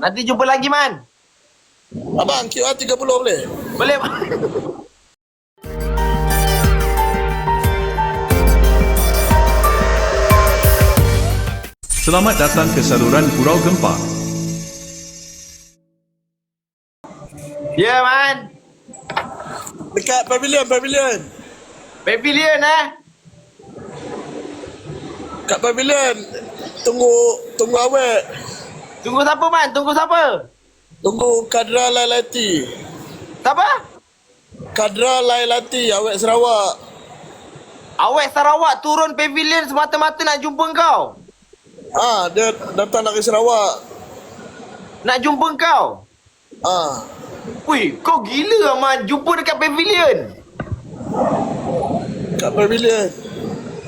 Nanti jumpa lagi man. Abang, QR 30 boleh? Boleh. Selamat datang ke saluran Pulau Gempa. Ya man. Dekat pavilion, pavilion. Pavilion eh. Kat pavilion. Tunggu, tunggu awet. Tunggu siapa man? Tunggu siapa? Tunggu Kadra Lailati. Siapa? Kadra Lailati, awet Sarawak. Awek Sarawak turun pavilion semata-mata nak jumpa kau. Ah, dia datang ke Sarawak. Nak jumpa kau. Ah, Wih, kau gila man. Jumpa dekat pavilion. kat pavilion.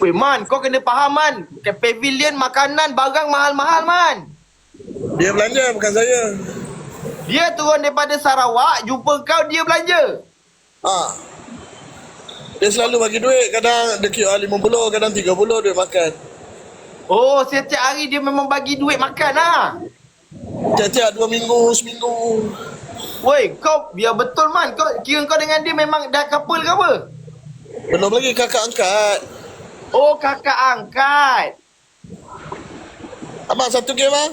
Weh man, kau kena faham man. Dekat pavilion makanan barang mahal-mahal man. Dia belanja bukan saya. Dia turun daripada Sarawak, jumpa kau dia belanja. Ah. Dia selalu bagi duit, kadang dia QR 50, kadang 30 duit makan. Oh, setiap hari dia memang bagi duit makan lah. Tiap-tiap dua minggu, seminggu. Woi, kau biar betul man. Kau kira kau dengan dia memang dah couple ke apa? Belum lagi kakak angkat. Oh, kakak angkat. Abang satu game bang?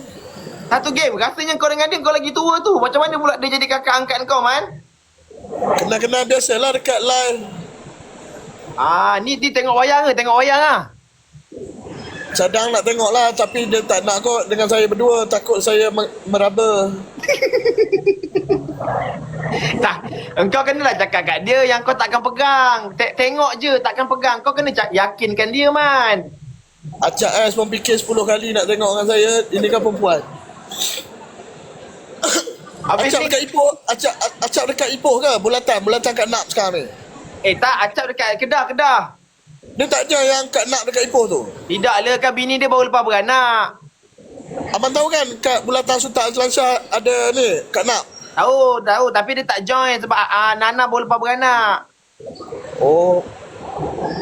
Satu game. Rasanya kau dengan dia kau lagi tua tu. Macam mana pula dia jadi kakak angkat kau man? Kenal-kenal biasalah dekat live. Ah, ni dia tengok wayang ke? Tengok wayang ah. Cadang nak tengok lah tapi dia tak nak kot dengan saya berdua. Takut saya me- meraba. Tak, engkau kenalah cakap kat dia yang kau takkan pegang. Te- tengok je takkan pegang. Kau kena cak yakinkan dia man. Acak S pun fikir 10 kali nak tengok dengan saya. Ini kan perempuan. Habis Acap ni, dekat Ipoh. Acap, acap dekat Ipoh ke? Bulatan. Bulatan kat NAP sekarang ni. eh tak, acap dekat Kedah, Kedah. Dia tak ada yang kat NAP dekat Ipoh tu. Tidak lah kan bini dia baru lepas beranak. Abang tahu kan kat Bulatan Sultan Azlan Shah ada ni kat NAP. Tahu, tahu. Tapi dia tak join sebab ah, Nana baru lepas beranak. Oh.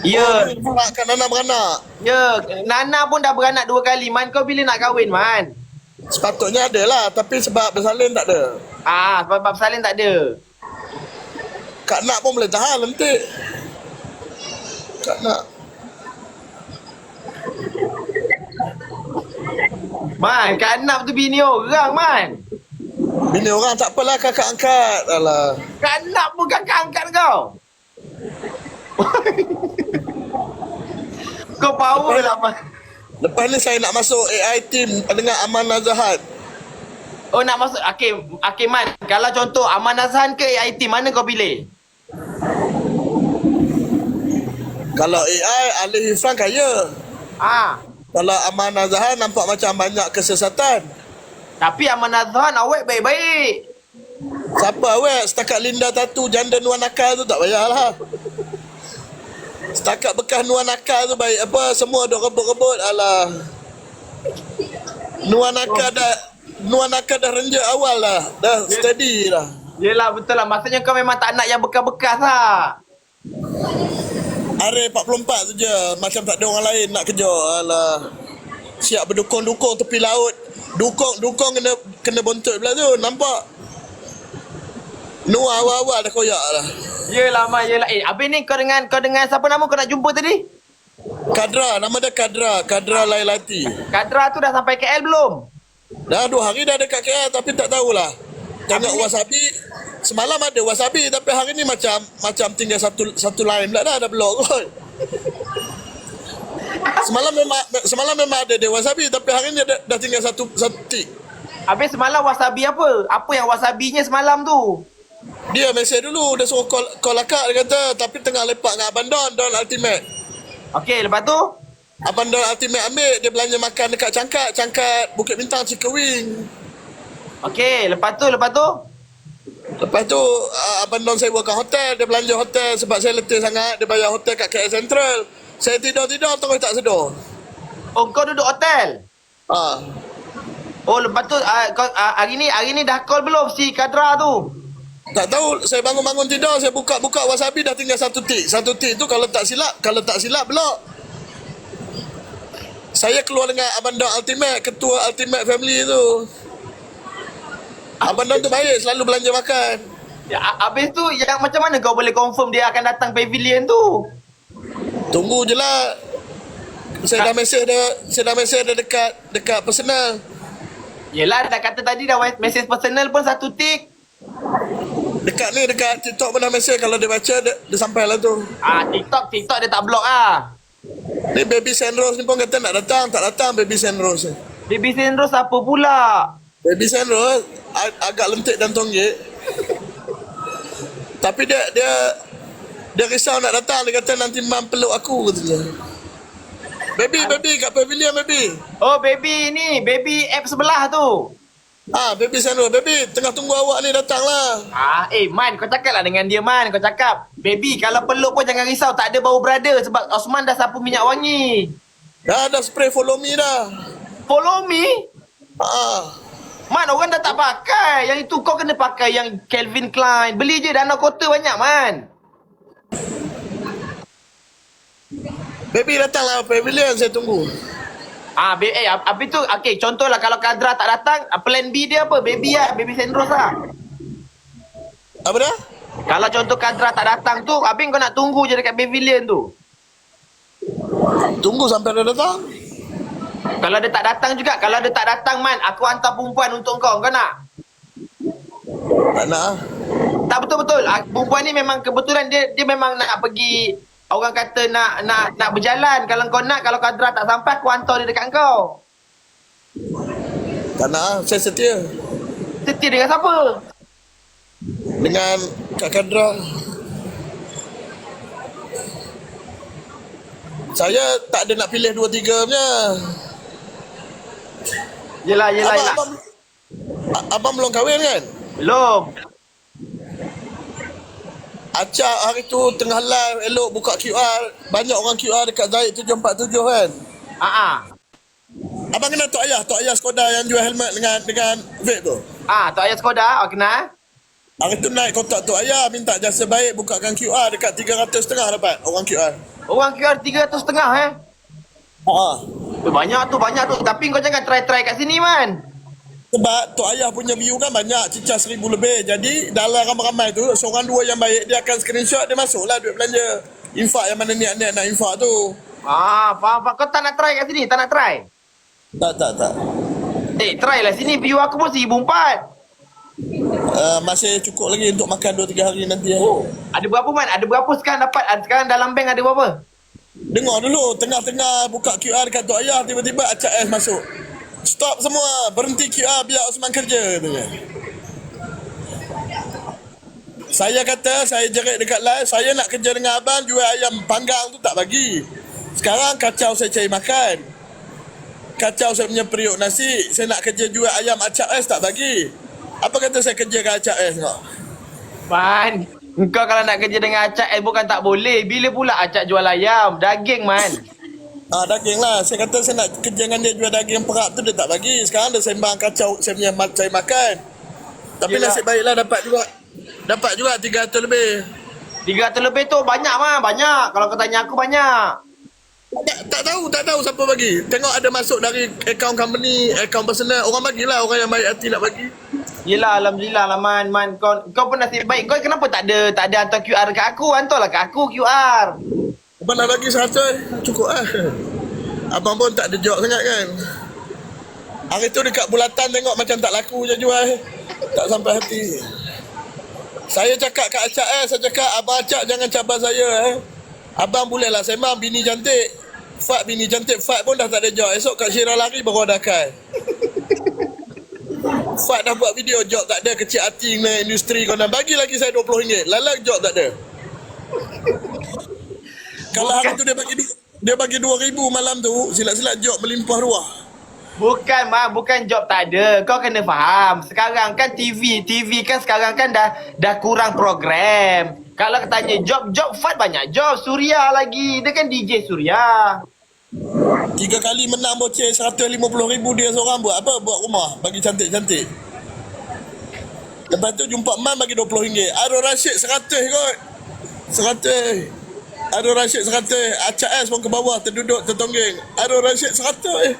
Ya, Oh, kat Nana beranak. ya. Nana pun dah beranak dua kali. Man, kau bila nak kahwin, Man? Sepatutnya ada lah. Tapi sebab bersalin tak ada. Ah, sebab bab salin tak ada. Kat NAP pun boleh tahan lentik. Kat NAP. Man, Kak Nap tu bini orang, Man. Bini orang tak apalah kakak angkat. Alah. Kak Nap pun kakak angkat kau. kau power lah, Man. Lepas ni saya nak masuk AI team dengan Aman Nazahat. Oh, nak masuk. Okay, okay, Man. Kalau contoh Aman Azhan ke AIT, mana kau pilih? Kalau AI, Ali Ifran kaya. Ah, Kalau Aman Nazahat nampak macam banyak kesesatan. tapi Aman Azhan awet baik-baik. Siapa awet? Setakat Linda Tatu janda Nuan Nakal tu tak payahlah. Setakat bekas Nuan Nakal tu baik apa semua duk rebut-rebut alah. Nuan Nakal dah Nuan Nakal dah renjak awal lah. Dah steady lah. Yelah, betul lah. Maksudnya kau memang tak nak yang bekas-bekas lah. Hari 44 tu je Macam tak ada orang lain nak kerja Alah Siap berdukung-dukung tepi laut Dukung dukung kena kena bontot pula tu Nampak Nuah awal-awal dah koyak lah Yelah, Man. Yelah. Eh, habis ni kau dengan kau dengan siapa nama kau nak jumpa tadi? Kadra Nama dia Kadra Kadra Lailati Kadra tu dah sampai KL belum? Dah dua hari dah dekat KL Tapi tak tahulah Tengok wasabi Semalam ada wasabi Tapi hari ni macam Macam tinggal satu satu line pula dah Dah blok kot Semalam memang Semalam memang ada dia wasabi Tapi hari ni dah, dah tinggal satu Satu tik Habis semalam wasabi apa? Apa yang wasabinya semalam tu? Dia mesej dulu Dia suruh call, call akak Dia kata Tapi tengah lepak dengan Abang Don Don Ultimate Okey, lepas tu? Abang Don Ultimate ambil Dia belanja makan dekat Cangkat Cangkat Bukit Bintang Cikewing Okey, lepas tu, lepas tu? Lepas tu uh, Abang Don sewakan hotel Dia belanja hotel Sebab saya letih sangat Dia bayar hotel kat KL Central Saya tidur-tidur Terus tak sedar Oh, kau duduk hotel? ha. Oh, lepas tu, uh, kau, uh, hari ni hari ni dah call belum si Kadra tu? Tak tahu Saya bangun-bangun tidur Saya buka-buka wasabi Dah tinggal satu tik. Satu tik tu kalau tak silap Kalau tak silap blok Saya keluar dengan Abang Don Ultimate Ketua Ultimate Family tu. Abang Don tu baik Selalu belanja makan. Ya, habis tu yang macam mana kau boleh confirm dia akan datang pavilion tu? Tunggu je lah. Saya dah mesej dah Saya dah mesej dah dekat Dekat personal. Yelah dah kata tadi dah message personal pun satu tik. Dekat ni Dekat TikTok pun dah mesej Kalau dia baca Dia, dia sampai lah tu Ah TikTok TikTok dia tak block ah. Ni Baby Sandrose ni pun kata nak datang Tak datang Baby Sandrose ni Baby Sandros apa pula? Baby Sandrose ag- Agak lentik dan tonggik Tapi dia Dia Dia risau nak datang Dia kata nanti mam peluk aku Katanya Baby, baby, kat pavilion, baby. Oh baby ni, baby app sebelah tu. Ah, baby Sandrose. Baby, tengah tunggu awak ni datang lah. Ah, eh Man, kau cakap lah dengan dia Man, kau cakap. Baby, kalau peluk pun jangan risau, tak ada bau brother sebab Osman dah sapu minyak wangi. Dah, dah spray follow me dah. Follow me. Ah, Man, orang dah tak pakai. Yang itu kau kena pakai yang Calvin Klein. Beli je Danau Kota banyak, Man. baby datang lah pavilion saya tunggu. Ah, be, eh, hab- habis tu, okay, contohlah kalau Kadra tak datang, ah, plan B dia apa? Baby lah, Baby Sandros lah. Apa dah? Kalau contoh Kadra tak datang tu, habis kau nak tunggu je dekat pavilion tu. Tunggu sampai dia datang. Kalau dia tak datang juga, kalau dia tak datang, Man, aku hantar perempuan untuk kau. Kau nak? Tak nak ah. Tak betul-betul. Ah, Perempuan ni memang kebetulan dia dia memang nak pergi orang kata nak nak nak berjalan. Kalau kau nak kalau Kadra tak sampai aku hantar dia dekat kau. Tak nak ah. Saya setia. Setia dengan siapa? Dengan Kak Kadra. Saya tak ada nak pilih dua tiga punya. Yelah, yelah, Abang, yelah. abang, abang belum kahwin kan? Belum. Acak hari tu tengah live elok buka QR. Banyak orang QR dekat Zaid 747 kan? Ah, ah. Abang kenal Tok Ayah, Tok Ayah Skoda yang jual helmet dengan dengan vape tu. Ah, Tok Ayah Skoda, oh, kenal? Hari tu naik kontak Tok Ayah minta jasa baik bukakan QR dekat 300 setengah dapat orang QR. Orang QR 300 setengah eh. Ha. Eh, banyak tu, banyak tu. Tapi kau jangan try-try kat sini, Man. Sebab Tok Ayah punya view kan banyak cicah seribu lebih. Jadi dalam ramai-ramai tu seorang dua yang baik dia akan screenshot dia masuklah duit belanja. Infak yang mana niat-niat nak infak tu. Ah, faham, faham. Kau tak nak try kat sini? Tak nak try? Tak tak tak. Eh, try lah sini. View aku pun 1004. Uh, masih cukup lagi untuk makan 2-3 hari nanti. eh. Oh, ada berapa man? Ada berapa sekarang dapat? Sekarang dalam bank ada berapa? Dengar dulu, tengah-tengah buka QR dekat Tok Ayah, tiba-tiba acak S masuk. Stop semua, berhenti QR biar Osman kerja katanya. Saya kata, saya jerit dekat live, saya nak kerja dengan abang, jual ayam panggang tu tak bagi. Sekarang kacau saya cari makan. Kacau saya punya periuk nasi, saya nak kerja jual ayam acak S tak bagi. Apa kata saya kerja dengan acak S kau? Man, kau kalau nak kerja dengan Acak eh bukan tak boleh. Bila pula Acak jual ayam? Daging, man. Ah daging lah. Saya kata saya nak kerja dengan dia jual daging perap tu dia tak bagi. Sekarang dia sembang kacau saya punya saya makan. Tapi Yelah. nasib baiklah dapat juga. Dapat juga 300 lebih. 300 lebih tu banyak, man. Banyak. Kalau kau tanya aku, banyak. Tak, tak tahu, tak tahu siapa bagi. Tengok ada masuk dari akaun company, akaun personal. Orang bagilah, orang yang baik hati nak bagi. Yelah, Alhamdulillah lah, man. man. Kau, kau pun nasib baik. Kau kenapa tak ada tak ada hantar QR kat aku? Hantarlah kat aku QR. Abang nak bagi 100, cukup lah. Abang pun tak jawab sangat kan. Hari tu dekat bulatan tengok macam tak laku je jual. Tak sampai hati. Saya cakap kat Acak eh, saya cakap Abang Acak jangan cabar saya eh. Abang bolehlah sembang bini cantik. Fat bini cantik, Fat pun dah tak ada job. Esok kat Syirah lari baru ada akal. Fat dah buat video job tak ada kecil hati dengan industri kau nak bagi lagi saya RM20. Lalang job tak ada. Kalau hari tu dia bagi dia bagi 2000 malam tu, silat-silat job melimpah ruah. Bukan, man. Bukan job tak ada. Kau kena faham. Sekarang kan TV. TV kan sekarang kan dah dah kurang program. Kalau tanya job, job Fat banyak job. Surya lagi. Dia kan DJ Surya. Tiga kali menang 150 ribu dia seorang buat apa? Buat rumah bagi cantik-cantik. Lepas tu jumpa Mam bagi 20 ringgit. Arul Rashid 100 kot. 100. Arul Rashid 100. Acak S pun ke bawah terduduk tertonggeng. Arul Rashid 100.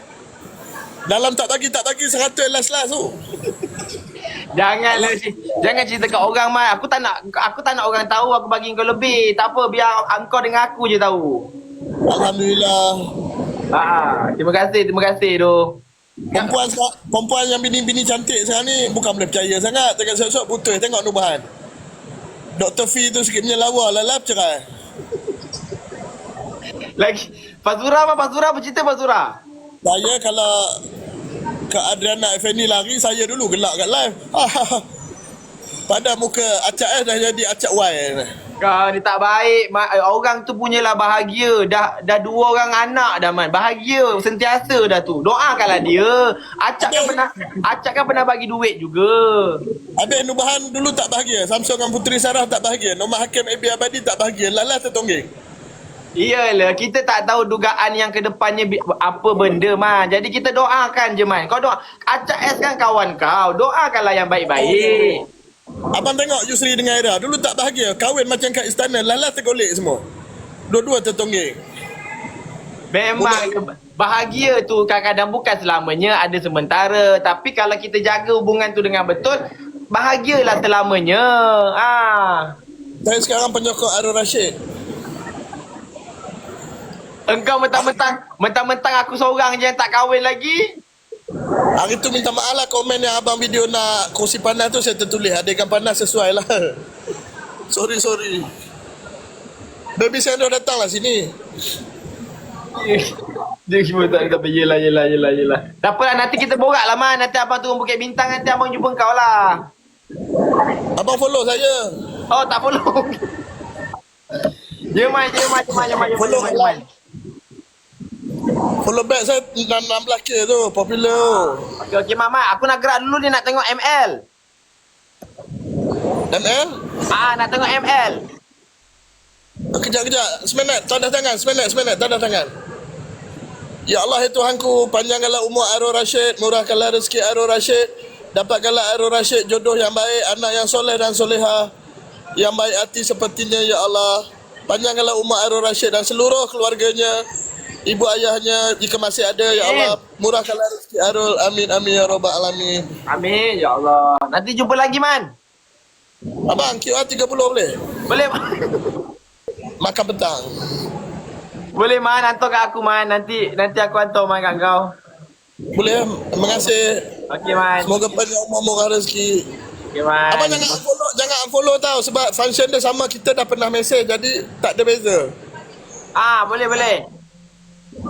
Dalam tak bagi tak bagi 100 last-last tu. Janganlah jangan cerita kat orang man. Aku tak nak aku tak nak orang tahu aku bagi kau lebih. Tak apa biar kau dengan aku je tahu. Alhamdulillah. Ha, terima kasih, terima kasih tu. Perempuan perempuan yang bini-bini cantik sekarang ni bukan boleh percaya sangat. Tengok sok-sok putus. Tengok Nubahan. Dr. Fee tu sikit punya lawa lalap cerai. Lagi Fazura apa Fazura apa cerita Fazura? Saya kalau Kak Adriana Effendi lari, saya dulu gelak kat live. Pada muka acak S dah jadi acak Y. Kau ni tak baik. Eh, orang tu punyalah bahagia. Dah dah dua orang anak dah man. Bahagia sentiasa dah tu. Doakanlah dia. Acak kan pernah Acak kan pernah bagi duit juga. Habis Nubahan dulu tak bahagia. Samsul dengan Puteri Sarah tak bahagia. Nomor Hakim AB Abadi tak bahagia. Lala tertongging. Iyalah, kita tak tahu dugaan yang ke depannya bi- apa benda man. Jadi kita doakan je man. Kau doa. Acak S kan kawan kau. Doakanlah yang baik-baik. Abang tengok Yusri dengan Ira. Dulu tak bahagia. Kahwin macam kat istana. Lala tergolek semua. Dua-dua tertongging. Memang bahagia tu kadang-kadang bukan selamanya ada sementara tapi kalau kita jaga hubungan tu dengan betul bahagialah selamanya. Ah. Saya sekarang penyokong Arul Rashid. Engkau mentang-mentang mentang-mentang aku seorang je yang tak kahwin lagi. Hari tu minta maaf lah komen yang abang video nak kursi panas tu saya tertulis adegan panas sesuai lah. Sorry, sorry. Baby Sandro datang lah sini. Dia semua tak kata yelah yelah yelah yelah. Tak apalah nanti kita borak lah man. Nanti abang turun Bukit Bintang nanti abang jumpa kau lah. Abang follow saya. Oh tak follow. Je man, je man, je man, je man, je man, Follow back saya 16k tu. Popular tu. Okey okey mama, aku nak gerak dulu ni nak tengok ML. ML? Ah nak tengok ML. Kejap, kejap. Seminit. Tanda tangan. Seminit, seminit. Tanda tangan. Ya Allah, ya Tuhanku, panjangkanlah umur Arul Rashid, murahkanlah rezeki Arul Rashid, dapatkanlah Arul Rashid jodoh yang baik, anak yang soleh dan soleha, yang baik hati sepertinya, Ya Allah. Panjangkanlah umur Arul Rashid dan seluruh keluarganya, ibu ayahnya, jika masih ada, Ya Allah. Murahkanlah rezeki Arul. Amin, amin, Ya Rabbal Alamin. Amin ya Allah. Nanti jumpa lagi man. Abang, QR 30 boleh? Boleh Makan petang. Boleh man hantar kat aku man. Nanti nanti aku hantar man kat kau. Boleh? Terima kasih. Okey man. Semoga panjang umur murah rezeki. Okey man. Abang jangan unfollow, jangan unfollow tau sebab function dia sama kita dah pernah mesej jadi tak ada beza. Ah boleh boleh.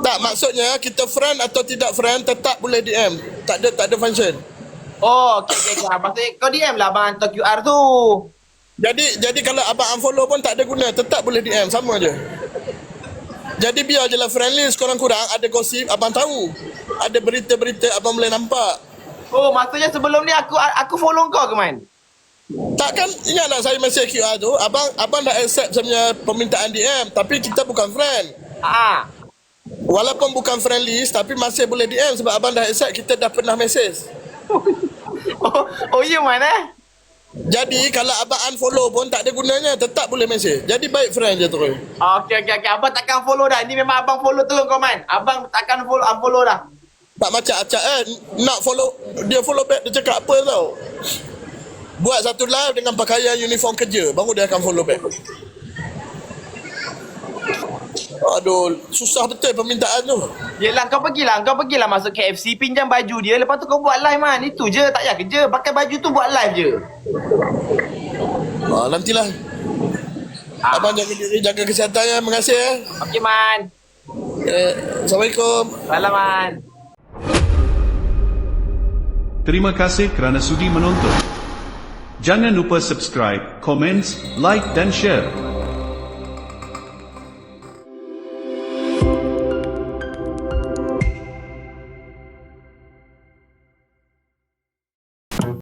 Tak maksudnya kita friend atau tidak friend tetap boleh DM. Tak ada tak ada function. Oh okey okey okey. Maksudnya kau DM lah abang hantar QR tu. Jadi jadi kalau abang unfollow pun tak ada guna, tetap boleh DM sama je. Jadi biar je lah friendly sekurang-kurang ada gosip abang tahu. Ada berita-berita abang boleh nampak. Oh maksudnya sebelum ni aku aku follow kau ke man? Takkan ingatlah saya mesej QR tu, abang abang dah accept punya permintaan DM tapi kita bukan friend. Ah. Walaupun bukan friend list tapi masih boleh DM sebab abang dah accept kita dah pernah mesej. Oh, oh ya man eh? Jadi kalau abang unfollow pun tak ada gunanya tetap boleh mesej. Jadi baik friend je terus. Okey okey okey. Abang takkan follow dah. Ni memang abang follow terus kau man. Abang takkan follow unfollow dah. Tak macam acak eh nak follow dia follow back dia cakap apa tau. Buat satu live dengan pakaian uniform kerja baru dia akan follow back. Aduh, susah betul permintaan tu. Yelah kau pergilah Kau pergilah masuk KFC Pinjam baju dia Lepas tu kau buat live man Itu je Tak payah kerja Pakai baju tu buat live je Ha, nantilah. Abang jaga diri, jaga kesihatan ya. Terima kasih ya. Okey man Eh, Assalamualaikum. Salam man Terima kasih kerana sudi menonton. Jangan lupa subscribe, komen, like dan share.